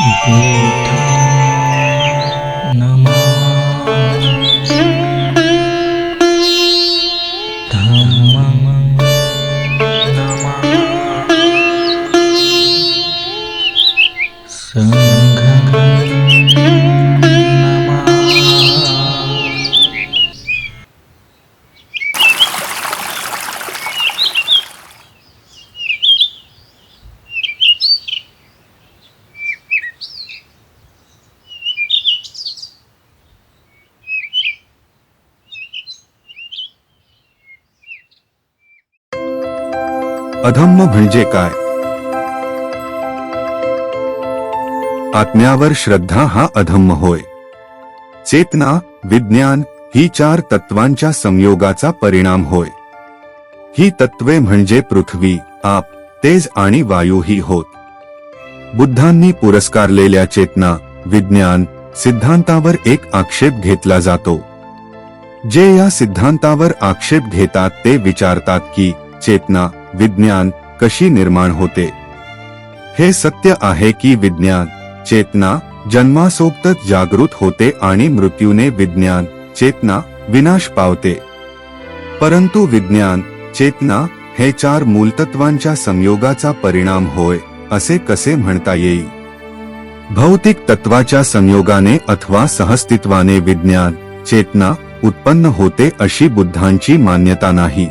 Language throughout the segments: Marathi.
बुद्धाय नमः अधम्म म्हणजे काय? आत्म्यावर श्रद्धा हा अधम्म होय. चेतना विज्ञान ही चार तत्वांच्या संयोगाचा परिणाम होय. ही तत्वे म्हणजे पृथ्वी आप तेज आणि वायू ही होत. बुद्धांनी पुरस्कारलेल्या चेतना विज्ञान सिद्धांतावर एक आक्षेप घेतला जातो. जे या सिद्धांतावर आक्षेप घेतात ते विचारतात की चेतना विज्ञान कशी निर्माण होते? हे सत्य आहे की विज्ञान चेतना जन्मासोबतच जागृत होते आणि मृत्यूने विज्ञान चेतना विनाश पावते. परंतु विज्ञान चेतना हे चार मूलतत्वांच्या संयोगाचा परिणाम होय असे कसे म्हणता येईल भौतिक तत्वाच्या संयोगाने अथवा सहस्तित्वाने विज्ञान चेतना उत्पन्न होते अशी बुद्धांची मान्यता नाही.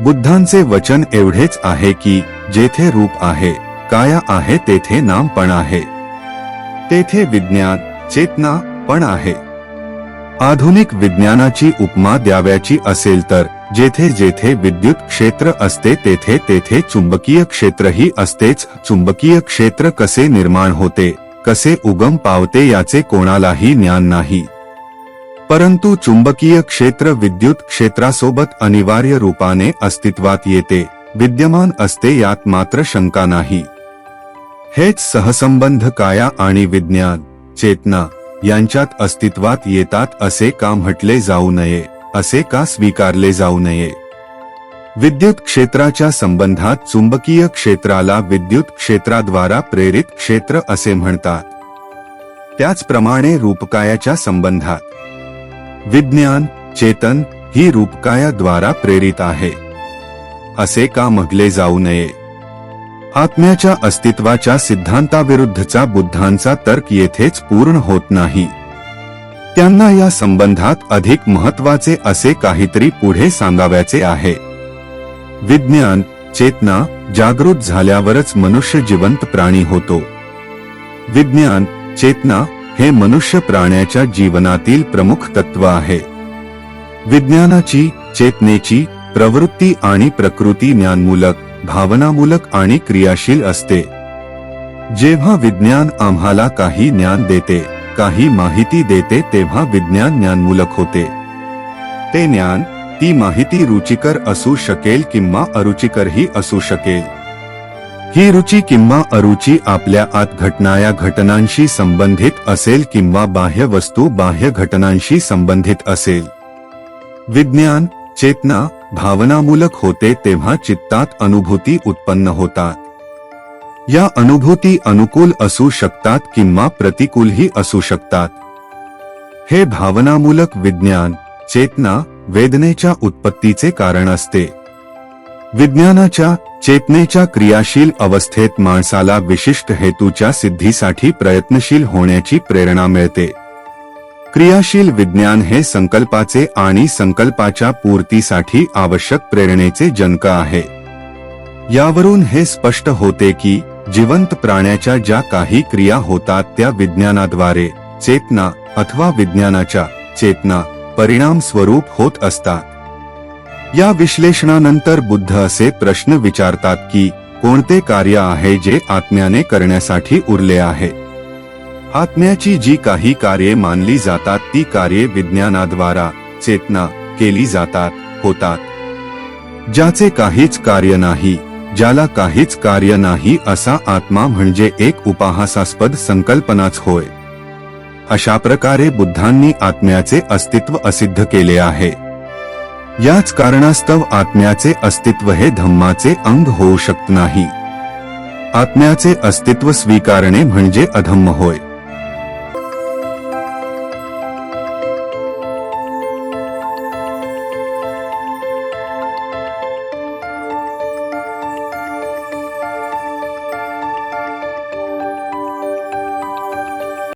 बुद्धांचे वचन एवढेच आहे की जेथे रूप आहे काया आहे तेथे नाम पण आहे. तेथे विज्ञान चेतना पण आहे. आधुनिक विज्ञानाची उपमा द्याव्याची असेल तर जेथे जेथे विद्युत क्षेत्र असते तेथे तेथे चुंबकीय क्षेत्रही असतेच. चुंबकीय क्षेत्र कसे निर्माण होते कसे उगम पावते याचे कोणालाही ज्ञान नाही. परंतु चुंबकीय क्षेत्र विद्युत क्षेत्रासोबत अनिवार्य रूपाने अस्तित्वात येते. विद्यमान असते यात मात्र शंका नाही. हेच सहसंबंध काया आणि विज्ञान चेतना यांच्यात अस्तित्वात येतात असे का म्हटले जाऊ नये असे का स्वीकारले जाऊ नये? विद्युत क्षेत्राच्या संबंधात चुंबकीय क्षेत्राला विद्युत क्षेत्राद्वारा प्रेरित क्षेत्र असे म्हणतात. त्याचप्रमाणे रूपकायाच्या संबंधात विज्ञान चेतन ही रूपकायाद्वारा प्रेरित आहे. असे का म्हटले जाऊ नये? आत्म्याच्या अस्तित्वाच्या सिद्धांताविरुद्धचा बुद्धांचा तर्क येथेच पूर्ण होत नाही. त्यांना या संबंधात अधिक महत्त्वाचे असे काहीतरी पुढे सांगाव्याचे आहे. विज्ञान चेतना जागृत झाल्यावरच मनुष्य जिवंत प्राणी होतो. विज्ञान चेतना हे मनुष्य प्राण्याच्या जीवनातील प्रमुख तत्व आहे. विज्ञानाची चेतनेची प्रवृत्ती आणि प्रकृती ज्ञानमूलक भावनामूलक आणि क्रियाशील असते. जेव्हा विज्ञान आम्हाला काही ज्ञान देते काही माहिती देते तेव्हा विज्ञान ज्ञानमूलक होते. ते ज्ञान ती माहिती रुचिकर असू शकेल किंवा अरुचिकरही असू शकेल. ही रुची किंवा अरुची आपल्या आत घटणाया घटनांशी संबंधित असेल किंवा बाह्य वस्तू बाह्य घटनांशी संबंधित असेल. विज्ञान चेतना भावनामूलक होते तेव्हा चित्तात अनुभूती उत्पन्न होतात. या अनुभूती अनुकूल असू शकतात किंवा प्रतिकूलही असू शकतात. हे भावनामूलक विज्ञान चेतना वेदनेच्या उत्पत्तीचे कारण असते. विज्ञानाच्या चेतनेच्या क्रियाशील अवस्थेत माणसाला विशिष्ट हेतूच्या सिद्धीसाठी प्रयत्नशील होण्याची प्रेरणा मिळते. क्रियाशील विज्ञान हे संकल्पाचे आणि संकल्पाच्या पूर्तीसाठी आवश्यक प्रेरणेचे जनक आहे. यावरून हे स्पष्ट होते की जिवंत प्राण्याच्या ज्या काही क्रिया होतात त्या विज्ञानाद्वारे चेतना अथवा विज्ञानाच्या चेतना परिणाम स्वरूप होत असतात. या विश्लेषणानंतर बुद्ध असे प्रश्न विचारतात की कोणते कार्य आहे जे आत्म्याने करण्यासाठी उरले आहे? आत्म्याची जी काही कार्ये मानली जातात ती कार्ये विज्ञानाद्वारा चेतना केली जातात होतात. ज्याचे काहीच कार्य नाही ज्याला काहीच कार्य नाही असा आत्मा म्हणजे एक उपहासास्पद संकल्पनाच होय. अशा प्रकारे बुद्धांनी आत्म्याचे अस्तित्व असिद्ध केले आहे. याच कारणास्तव आत्म्याचे अस्तित्व हे धम्माचे अंग होऊ शकत नाही. आत्म्याचे अस्तित्व स्वीकारणे म्हणजे अधम्म होय.